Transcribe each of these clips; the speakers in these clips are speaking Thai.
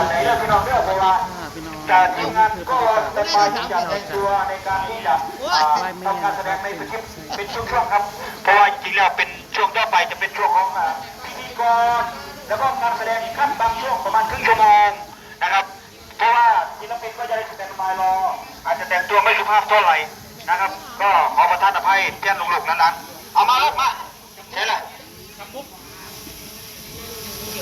ปันไหนเรื่องพี่น้องเรื่องเพราะว่าอ่าพี่น้องจากทีมงานก็จะไปที่จะแต่งตัวในการที่จะอ่าทำการแสดงในเป็นคลิปเป็นช่วงๆครับ เพราะว่าจริงๆแล้วเป็นช่วงต่อไปจะเป็นช่วงของอ่าพิธีกรแล้วก็การแสดงอีกขั้นบางช่วงประมาณครึ่งชั่วโมงนะครับ เพราะว่าศิลปินก็จะได้แสดงมายรออาจจะแต่งตัวไม่สุภาพเท่าไหร่นะครับ ก็ขอประทานอภัยแทนลูกๆนั้นๆเอามาลูกมาใช่เลย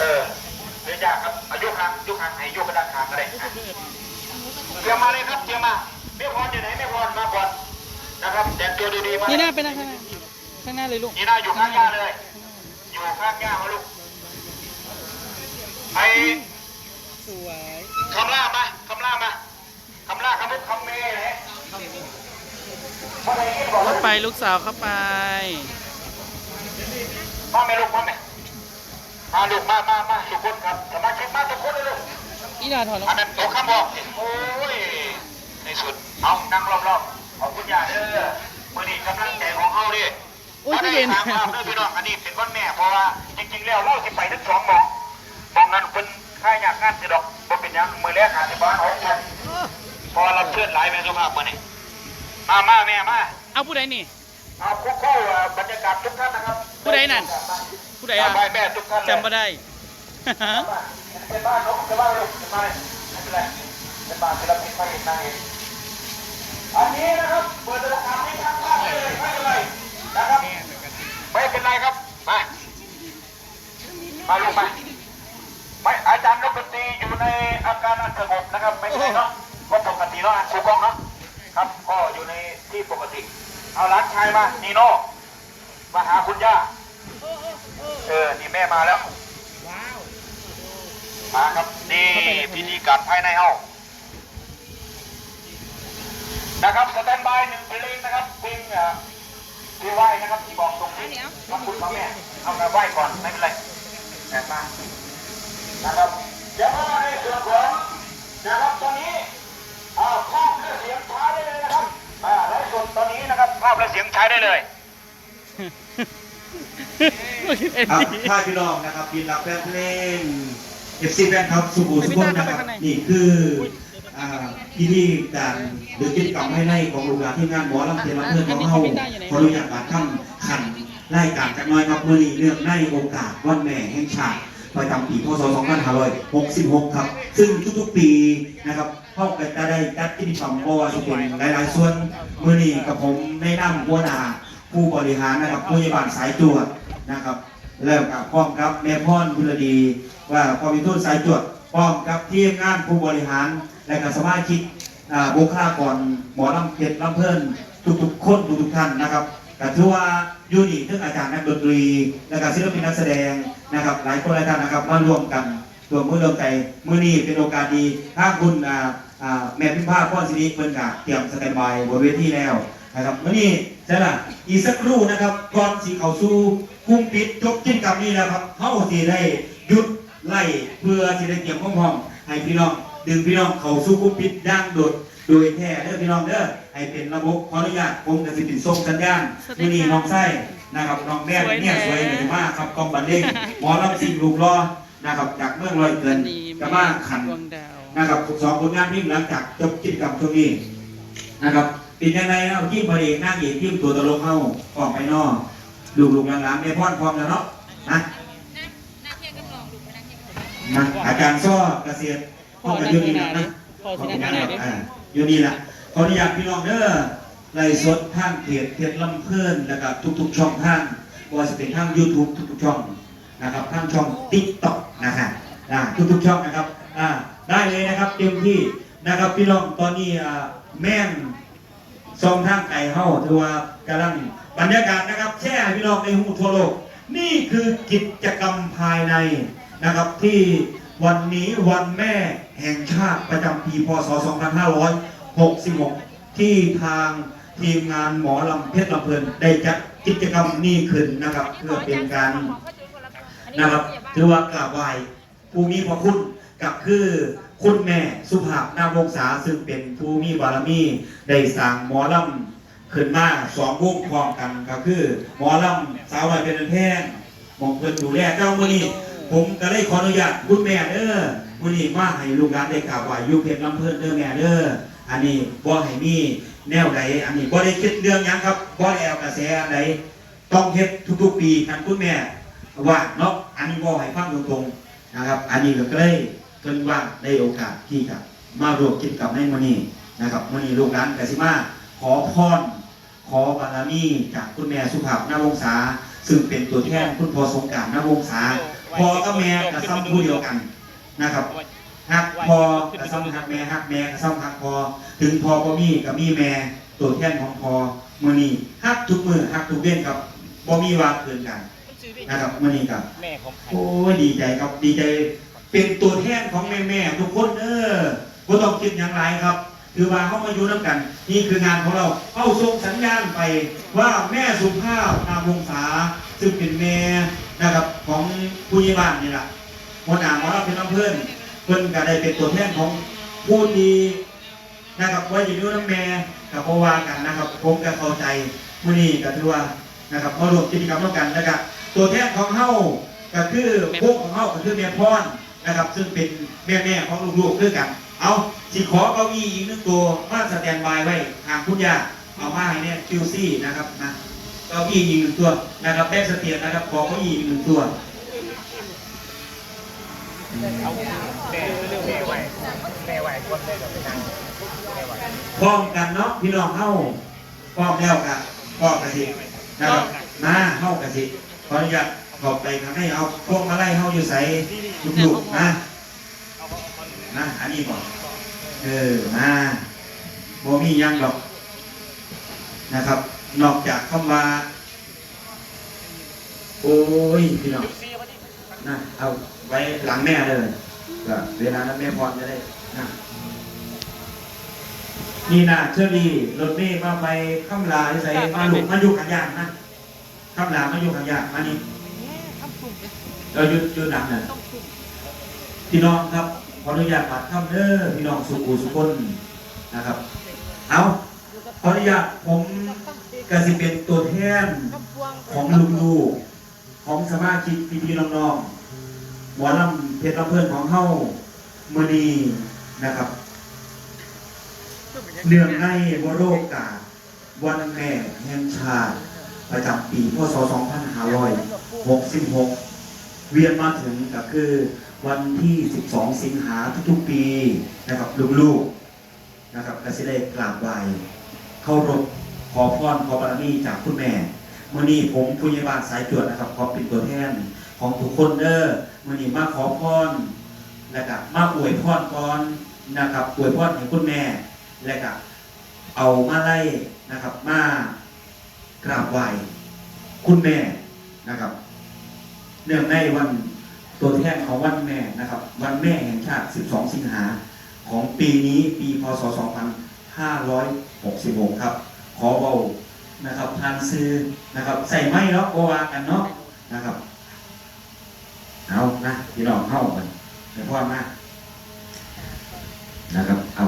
เออเดี๋ยวยากครับอายุคางอายุคางให้อา ยุกระดานคางก็ได้อะเตรียมมาเลยครับเตรียมมาไม่พรอยู่ไหนไม่พรมาก่อนนะครับแต่งตัวดีๆมานี่หน้าไปนั่งข้างหน้าข้างหน้าเลยลูกนี่น่าอยู่ข้างย่าเลย อยู่ข้างย่ามาลูกไอ้สวยคำล่ามาคำล่ามาคำล่าคำมุกคำเมย์เลยพ่อแม่กินบอกเข้าไปลูกสาวเข้าไปพ่อแม่ลูกพ่อแม่มาลูกมามามาทุกคนครับสมาชิกมาทุกคน เลยลูกอีดาถอดรองอันนั้นตัวคำบอกโอ้ยในสุดเอานั่งรอบๆขอบคุณยาเด้อมื่อนี้กำลังใจของเขาดิโอ้ยมาพี่ได้เย็นตามภาพเด้อพี่น้องอันนี้เป็นวันแม่เพราะว่าจริงๆแล้วเราสิไปทั้งสองหมองหมองนั้นเป็นค่ายอยากงานสิดอกบ่เป็นหยังมือแรกหาที่บ้านหกพันพอเราเชิญหลายแม่สุภาพมานี่มามาแม่มาเอาผู้ใดนี่เอาคุกเข้าบรรยากาศทุกท่านนะครับผู้ใดนั่นผู้ใดอะไปแม่ทุกท่านเลยจำไม่ได้ เป็นบ้านนกเป็นบ้านลูกเป็นบ้านไม่เป็นไรเป็นบ้านศิลปินไม่เห็นนางเองอันนี้นะครับเปิดตัวคำนี้ทั้งภาพเลยไม่เป็นไรนะครับไม่เป็นไรครับมามาลูกมาไม่อาจารย์นกดนตรีอยู่ในอาการอันสงบนะครับ ไม่เป็นไรเนาะก็ปกติเนาะครูกองเนาะครับก็อยู่ในที่ปกติ เอาหลานชายมานีโน่มาหาคุณย่าเออนี่แม่มาแล้ว มาครับนี่พิธีการภายในเฮานะครับสแตนบายหนึ่งเพลงนะครับเพลงเอ่อที่ไหวนะครับที่บอกตรงนี้ขอบคุณพ่อแม่เอามาไหวก่อนไม่เป็นไรแอบมานะครับเดี๋ยวมาในส่วนของนะครับตอนนี้อ่าภาพและเสียงใช้ได้เลยนะครับอ่าไลฟ์สดตอนนี้นะครับภาพและเสียงใช้ได้เลยครับถ้าพี่น้องนะครับยินรับแฟนเพลง เอฟซีแฟนครับสุขุมสุขนนะครับ นี่คืออ่าพิธีการหรือกิจกรรมให้ในของลูกหลานที่งานหมอลำเทียนลำเพื่อนของเฮาขออนุญาตการทำขันรายการจักหน้อยครับมื่อนี้เรื่องในโอกาสวันแม่แห่งชาติประจำปีพศ 2566 ครับ ซึ่งทุกๆปีนะครับพ่อก็จะได้จัดกิจกรรมก็ว่าจะเป็นหลายๆ ส่วนมื่อนี้กับผมในนามหัวหน้าผู้บริหารนะครับผู้ใหญ่บ้านสายตรวจนะครับ เริ่มกับพร้อมครับแม่พ่อนพุรดีว่าพอมีทุนสายตรวจพร้อมกับทีมงานผู้บริหาร และกับสมาชิกบุคลากรหมอลำเพชรลำเพิ่นทุกๆคนทุกๆท่านนะครับแต่ถือว่ายูนิทั้งอาจารย์นักดนตรี และกับศิลปินนักแสดงนะครับ หลายคนหลายท่านนะครับมารวมกันรวมมือรวมใจมือนี้เป็นโอกาสดีถ้าคุณแม่พิมพ์ภาพพ่อสิริเพิ่นกะเตรียมสแตนบายบนเวทีแล้วนะครับมือนี้ใช่ละอีกสักครู่นะครับก่อนสีเขาสู่ คุ้มปิดจบกิจกรรมนี้แล้วครับเขาสิได้หยุดไล่เพื่อสิได้เตรียมพร้อมๆให้พี่น้อง ดึงพี่น้องเขาสู่คุ้มปิดย่างโดดโดยแท้เด้อพี่น้องเด้อให้เป็นระบบขออนุญาตผมจะสิเป็นส่งสัญญาณมื่อนี้น้องไส้นะครับน้องแม่เนี่ยสวยมากครับกองบันเลงหมอลำสิ่งลูกรอนะครับจากเมืองลอยเกินดีกระมาขันดวงดาวนะครับสองผลงานเพลงหลังจากจบกิจกรรมช่วงนี้นะครับเป็นยังไงเนาะทีมพระเอกนางเอกทีมตัวตลกเข้าออกไปนอก ลูกลูกหลานๆในพ่อนพร้อมแล้วเนาะนะนะอาจารย์ซ้อเกษตรพ่อกันอยู่นี่แหละนะพอสินะข้างหน้าดิอ่าอยู่นี่แหละขออนุญาตพี่น้องเด้อไล่สดทางเพจเพจลำเพลินแล้วก็ทุก ๆ ช่องทางว่าจะเป็นทาง YouTube ทุกๆช่องนะครับทางช่อง TikTok นะครับนะทุกๆช่องนะครับอ่าได้เลยนะครับเต็มที่นะครับพี่น้องตอนนี้อ่าแม่น ซองทางไก่เฮาถือว่ากำลังบรรยากาศนะครับ แช่พี่น้องในหูทั่วโลก นี่คือกิจกรรมภายในนะครับที่วันนี้วันแม่แห่งชาติประจำปีพศ 2566 ที่ทางทีมงานหมอลำเพชรลำเพลินได้จัดกิจกรรมนี้ขึ้นนะครับ เพื่อเป็นการนะครับถือว่ากราบไหว้ผู้มีพระคุณกับคือ คุณแม่สุภาพนามวงศาซึ่งเป็นผู้มีบารมีได้สร้างหมอลำขึ้นมาสองวงพร้อมกันก็คือหมอลำสาวน้อยเป็นแพงมองเพิ่นดูแลเจ้ามือนี้ผมก็เลยขออนุญาตคุณแม่เด้อมื้อนี้มาให้ลูกหลานได้กราบไหว้อยู่เพชรลำเพิ่นเด้อแม่เด้ออันนี้บ่ให้มีแนวใดอันนี้บ่ได้คิดเรื่องหยังครับบ่ได้เอากระแสอันใดต้องเฮ็ดทุกๆปีคันคุณแม่ว่าเนาะอันนี้บ่ให้ฟังตรงๆนะครับ อันนี้ก็เลย เพิ่นว่าได้โอกาสที่จะมาร่วมกิจกรรมในมื้อนี้นะครับมื้อนี้ลูกหลานก็สิมาขอพรขอบารมีจากคุณแม่สุภาพนาวงศาซึ่งเป็นตัวแทนคุณพ่อสงกรารนาวงศาพ่อกับแม่กับซ้ำผู้เดียวกันนะครับฮักพ่อกับซ้ำฮักแม่ฮักแม่กับซ้ำฮักพ่อถึงพ่อบ่มีกับมีแม่ตัวแทนของพ่อมื้อนี้ฮักทุกมือฮักทุกเว้นครับบ่มีว่าเกินกันนะครับมื้อนี้ครับแม่ของใครโอ้ยดีใจครับดีใจ เป็นตัวแทนของแม่แม่ทุกคนเออบ่ต้องคิดอย่างไรครับ คือว่าเข้ามาอยู่น้ำกัน นี่คืองานของเราเข้าส่งสัญญาณไปว่าแม่สุภาพนามวงศาซึ่งเป็นแม่นะครับของผู้ใหญ่บ้านนี่แหละหัวหน้าหมอเราเป็นน้ำเพื่อนเพื่อนก็ได้เป็นตัวแทนของผู้ดีนะครับว่าอยู่ด้วยน้ำแม่กับพ่อว่ากันนะครับผมก็เข้าใจมื้อนี้ก็ถือว่านะครับมารวมกิจกรรมร่วมกันนะครับตัวแทนของเฮาก็คือพวกของเฮาก็คือแม่พร นะครับ ซึ่งเป็นแม่แม่ๆของลูกๆด้วยกัน เอาสิขอเก้าอี้อีกหนึ่งตัวมาสแตนบายไว้ทางคุณยาเอามาให้เนี่ยคิวซี่นะครับนะเก้าอี้อีกหนึ่งตัวนะครับแบ็กสเตียนนะครับขอเก้าอี้อีกหนึ่งตัวเอาแม่เรื่องแม่ไหวแม่ไหวคนได้กับไปนั่งพร้อมกันเนาะพี่น้องเฮาพร้อมแล้วกันพร้อมกันสินะครับมาเฮากันสิขออนุญาต ขอบไปทางให้เอาพวกมาไล่เฮาอยู่ใส่ลูกๆนะนะอันนี้บอกเออมาบ่มียังหรอกนะครับ นอกจากคำว่า โอ้ยพี่น้องนะเอาไว้หลังแม่เลยก็เวลานั้นแม่พรจะได้นะนี่นะเชอรี่รถเมย์มาไปข้ามลาที่ใส่มาหลุกมาอยู่ขันยานนะข้ามลามาอยู่ขันยานมานี่ เราหยุดหยุดหนังน่ะพี่น้องครับขออนุญาตปัดคำเด้อพี่น้องสุขุสุคนนะครับ เอาขออนุญาตผมกสิเป็นตัวแทนของลุงลูกของสมาชิกพี่พี่ๆน้องๆหมอลำเพชรลำเพื่อนของเฮามือนีนะครับเนื่องในวโรกาสวันแม่แห่งชาติประจำปีพศ 2566 เวียนมาถึงก็คือวันที่ 12 สิงหาทุกๆปีนะครับลูกๆนะครับก็จะได้กราบไหว้เคารพขอพรขอบารมีจากคุณแม่มื่อนี้ผมผู้ใหญ่บ้านสายจวดนะครับขอเป็นตัวแทนของทุกคนเด้อมื่อนี้มาขอพรและก็มาอวยพรก่อนนะครับอวยพรให้คุณแม่และก็เอามาไล่นะครับมากราบไหว้คุณแม่นะครับ เนื่องในวันตัวแทนของวันแม่นะครับ วันแม่แห่งชาติ 12 สิงหาของปีนี้ปีพศ 2566 ครับ ขอเบานะครับทานซื้อนะครับ ใส่ไม้เนาะโกวากันเนาะนะครับเอานะพี่น้องเข้ากันเดี๋ยวพ่อมานะครับ เอา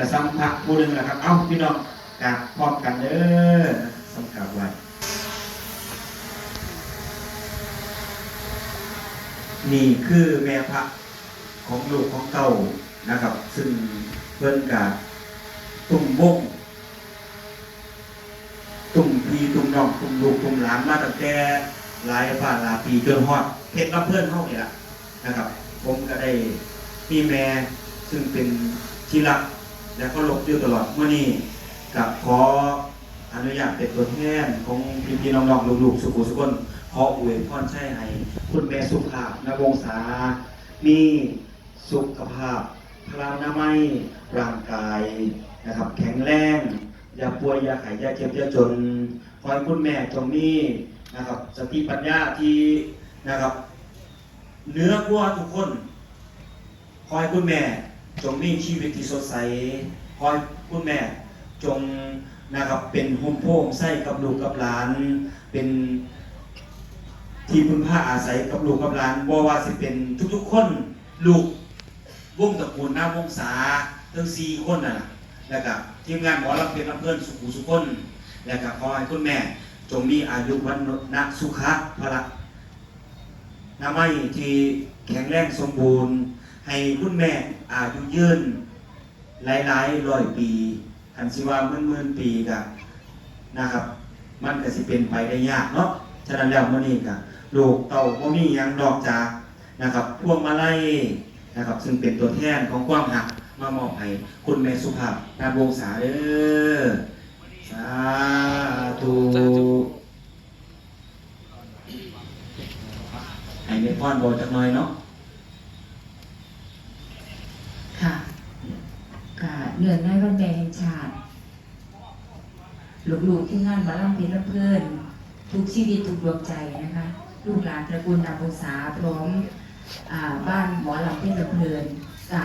กันสิแม่กับซ้ำพระผู้หนึ่งแหละครับ เอ้าพี่น้องกราบพร้อมกันเด้อซ้ำกราบไว้นี่คือแม่พระของลูกของเต้านะครับ ซึ่งเพิ่อนกับตุ่มวงตุ่มพีตุ่มน้องตุ่มลูกตุ่มหลานมาตั้งแต่หลายฝ่าหลายปีจนฮอดเพชรรับเพื่อนเข้านี่ละนะครับ ผมก็ได้มีแม่ซึ่งเป็นที่รัก และก็ลบอยู่ตลอดเมื่อนี้กับขออนุญาตเป็นตัวแทนของพี่พี่ๆน้องๆลูกๆสุขุสุขนขออวยพรใช่ให้คุณแม่สุภาพนวงศามีสุขภาพพลานามัยร่างกายนะครับ แข็งแรงอย่าป่วยอย่าไข้อย่าเจ็บอย่าจนขอให้คุณแม่จงมีนะครับสติปัญญาที่นะครับ เนื้อกว่าทุกคนขอให้คุณแม่ จงมีชีวิตที่สดใสขอให้คุณแม่จงนะครับเป็นโฮมโพงใส่กับลูกกับหลาน เป็นที่พึ่งพาอาศัยกับลูกกับหลานบ่ว่าสิเป็นทุกๆ คนลูกวงตระกูลหน้าวงศาทั้งสี่คนน่ะนะแล้วก็ทีมงานหมอลำเพลินลำเพลินสุขุสุขคนและก็ขอให้คุณแม่ จงมีอายุวันนะสุขะพละนาไม่ที่แข็งแรงสมบูรณ์ ให้คุณแม่อายุยืนหลายๆร้อยปีอันสิว่าหมื่นๆปีกะนะครับ มันก็สิเป็นไปได้ยากเนาะฉะนั้นแล้วมื้อนี้กะลูกเต่าบ่มีหยังนอกจากนะครับ พวงมาลัยนะครับ ซึ่งเป็นตัวแทนของความหักมามอบให้คุณแม่สุภาพนามวงศาเด้อสาธุให้แม่พรบอกจักหน่อยเนาะ กะเนื่องในวันแม่แห่งชาติลูกๆที่งานมาล่ำเพลินเพลินทุกชีวิตทุกดวงใจนะคะ ลูกหลานตระกูลนำภาษาพร้อมอบ้านหมอลำเพลินเพลินกะ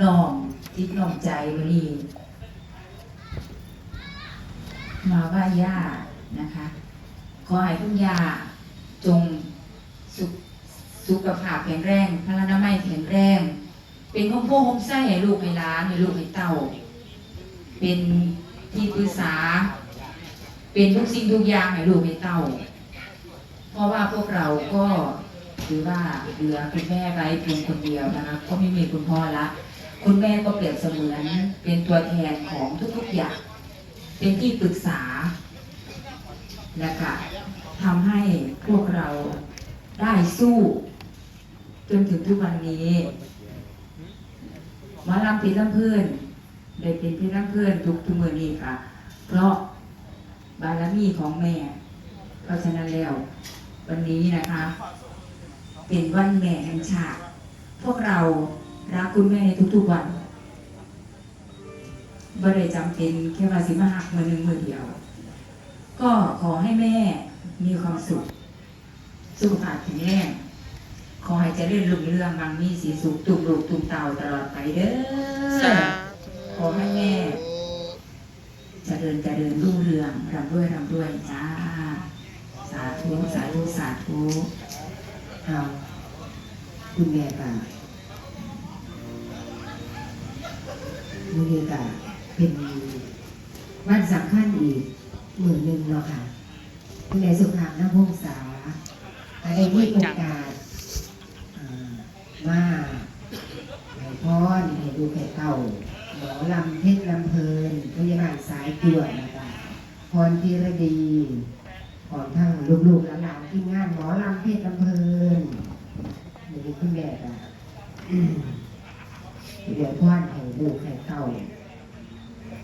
น้อมจิตน้อมใจวันนี้มาว่าย่านะคะ ขอให้คุณย่าจงสุขสุขภาพแข็งแรงพลานามัยแข็งแรง เป็นห้องพ่อห้องไส้ให้ลูกให้ล้านให้ลูกให้เต้า เป็นที่ปรึกษา เป็นทุกสิ่งทุกอย่างให้ลูกให้เต้า เพราะว่าพวกเราก็ถือว่าเหลือคุณแม่ไว้เพียงคนเดียวนะคะก็ไม่มีคุณพ่อละคุณแม่ก็เปรียบเสมือนเป็นตัวแทนของทุกๆอย่าง เป็นที่ปรึกษาและก็ทำให้พวกเราได้สู้ จนถึงทุกวันนี้ หมาลำปีลำเพื่อนได้เป็นพี่ลำเพื่อนทุกทุกมือนี้ค่ะ เพราะบารมีของแม่ เพราะฉะนั้นแล้ววันนี้นะคะ เป็นวันแม่แห่งชาติ พวกเรารักคุณแม่ในทุกๆวันบ่ได้จำเป็นแค่ว่าสิมาหักมือหนึ่งมือเดียว ก็ขอให้แม่มีความสุข สุขภาพแข็งแรง ขอให้เจะเลื่อนลุงเรื่องบางมีสีสุขตุกลูกตุมเต่าตลอดไปเด้อ ขอให้แม่เจริญเจริญรุ่งเรืองร่ำรวยร่ำรวยจ้า สาธุสาธุสาธุเอาคุณแม่ก็มือนี้ก็เป็นวันสำคัญอีกมือหนึ่งเนาะค่ะคุณแม่สุขภาพน้ำพงษาก็ได้มีโอกาสอ่า มาให้พรให้ดูให้เก่าหมอลำเพชรลำเพลินพยาบาลสายตรวจนะคะพรธีรดีของทั้งลูกๆหลานๆที่งานหมอลำเพชรลำเพลินเดี๋ยวนี้คุณแม่ก็อืมเดี๋ยวพ่อนให้ลูกให้เต้า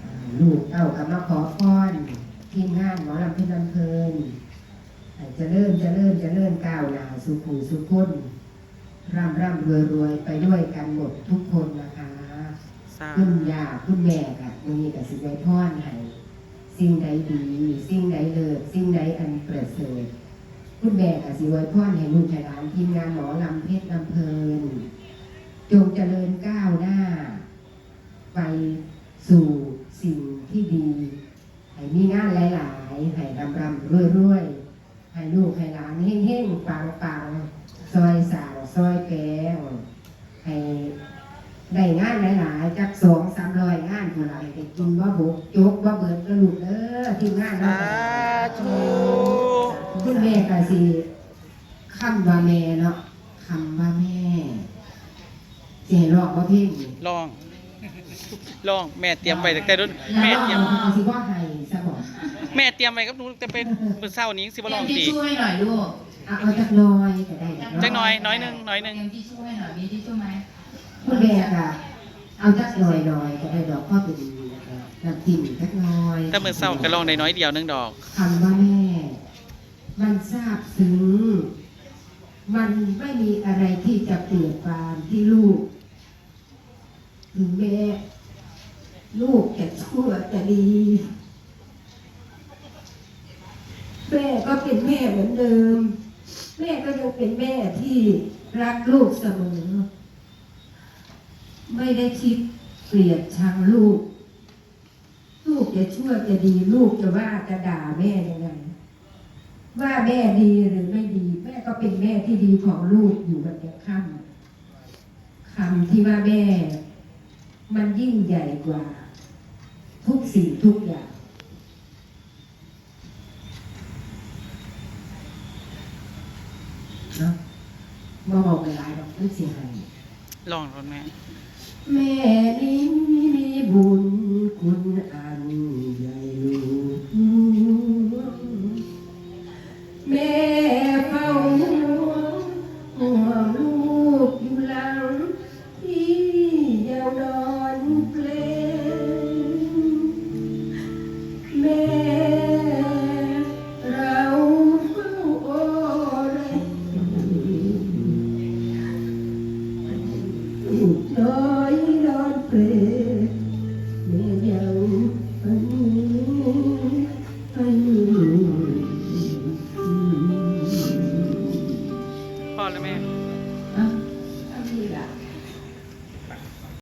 อ่าลูกเต้าก็มาขอพรทีมงานหมอลำเพชรลำเพลินจะเริ่มจะเริ่มจะเริ่มก้าวหน้าสุขุสุขคน ร่ำร่ำรวยรวยไปด้วยกันหมดทุกคนนะคะคุณย่าคุณแม่ค่ะวันนี้กับสิไว้พรให้สิ่งใดดี สิ่งใดเลิศสิ่งใดอันประเสริฐคุณแม่กับสิไว้พรให้ลูกให้หลานทีมงานหมอลำเพชรลำเพลิน จงเจริญก้าวหน้า ไปสู่สิ่งที่ดีให้มีงานหลายๆให้รำรำรวยรวยๆให้ลูกให้หลานเฮ่งเฮ่งๆปังปังๆซอยสาว ซอยแกงให้ได้งานหลายๆจักสองสามร้อยงานผู้ไรได้กินว่าบุกจกว่าเบิดกระลูกเด้อที่งานเราคุณแม่ก็สิคำว่าแม่เนาะคำว่าแม่สิให้ร้องว่าเพลงนี่ลองลองแม่เตรียมไว้ตั้งแต่รุ่นแล้วแม่ร้องเตรียมมันก็สิว่าให้ซะบอกแม่เตรียมไว้กับหนูแต่เป็นมื้อเช้านี้สิบ่ลองเตรียมตีทิชชู่ให้หน่อยลูก เอาเอาจักหน้อยก็ได้เาะจักหน่อยน้อยหนึงน้อยหนึง เตรียมทิชชู่ให้หน่อยมีทิชชู่ไหมคุณแม่ก็เอาจักหน่อยหน่อยๆก็ได้ดอกพ่อเป็นน้ำจิ้มจักหน้อยถ้ามื้อเช้าก็ลองได้น้อยเดียวหนึงดอก คำว่าแม่ มันซาบซึ้งมันไม่มีอะไรที่จะเปลี่ยนปานที่ลูกถึงแม่ลูกจะชั่วจะดี แม่ก็เป็นแม่เหมือนเดิม แม่ก็ยังเป็นแม่ที่รักลูกเสมอ ไม่ได้คิดเกลียดชังลูก ลูกจะชั่วจะดีลูกจะว่าจะด่าแม่ยังไง ว่าแม่ดีหรือไม่ดี แม่ก็เป็นแม่ที่ดีของลูกอยู่กันยังค่ำคำที่ว่าแม่ มันยิ่งใหญ่กว่า ทุกสิ่งทุกอย่าง บ่บอกหลายดอกมันสิให้ลองรถแม่แม่นี้มีบุญคุณอันใหญ่หลวงแม่เฝ้าห่วงวงลูกอยู่หลังที่ยาวนอนเปล